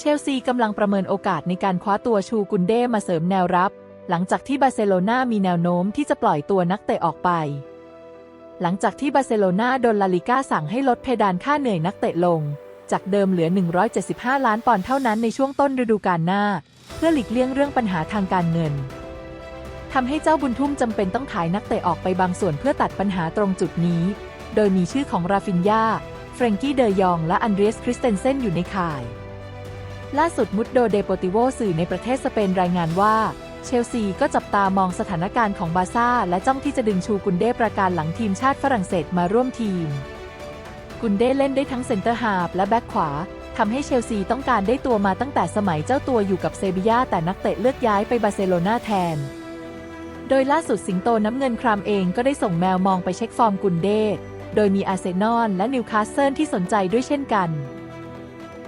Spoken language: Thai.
เชลซีกำลังประเมินโอกาสในการคว้าตัวชูกุนเด้มาเสริมแนวรับ หลังจากที่บาร์เซโลนามีแนวโน้มที่จะปล่อยตัวนักเตะออกไป หลังจากที่บาร์เซโลนาโดนลาลิก้าสั่งให้ลดเพดานค่าเหนื่อยนักเตะลง จากเดิมเหลือ 175 ล้านปอนด์เท่านั้นในช่วงต้นฤดูกาลหน้า เพื่อหลีกเลี่ยงเรื่องปัญหาทางการเงินทำให้เจ้าบุญทุ่มจำเป็นต้องขายนักเตะออกไปบางส่วนเพื่อตัดปัญหาตรงจุดนี้ โดยมีชื่อของราฟินยาเฟรงกี้เดยอง และอันเดรียสคริสเตนเซนอยู่ในข่าย ล่าสุดมุดโดเดโปติโวสื่อในประเทศสเปนรายงานว่า เชลซีก็จับตามองสถานการณ์ของบาร์ซ่า และจ้องที่จะดึงชูกุนเด้ประการหลังทีมชาติฝรั่งเศสมาร่วมทีม กุนเด้เล่นได้ทั้งเซนเตอร์ฮาฟและแบ็คขวาทำให้เชลซีต้องการได้ตัวมาตั้งแต่สมัยเจ้าตัวอยู่กับเซบียาแต่นักเตะเลือกย้ายไปบาร์เซโลนาแทน โดยล่าสุดสิงโตน้ำเงินครามเองก็ได้ส่งแมวมองไปเช็คฟอร์มกุนเด้ โดยมีอาร์เซนอลและนิวคาสเซิลที่สนใจด้วยเช่นกัน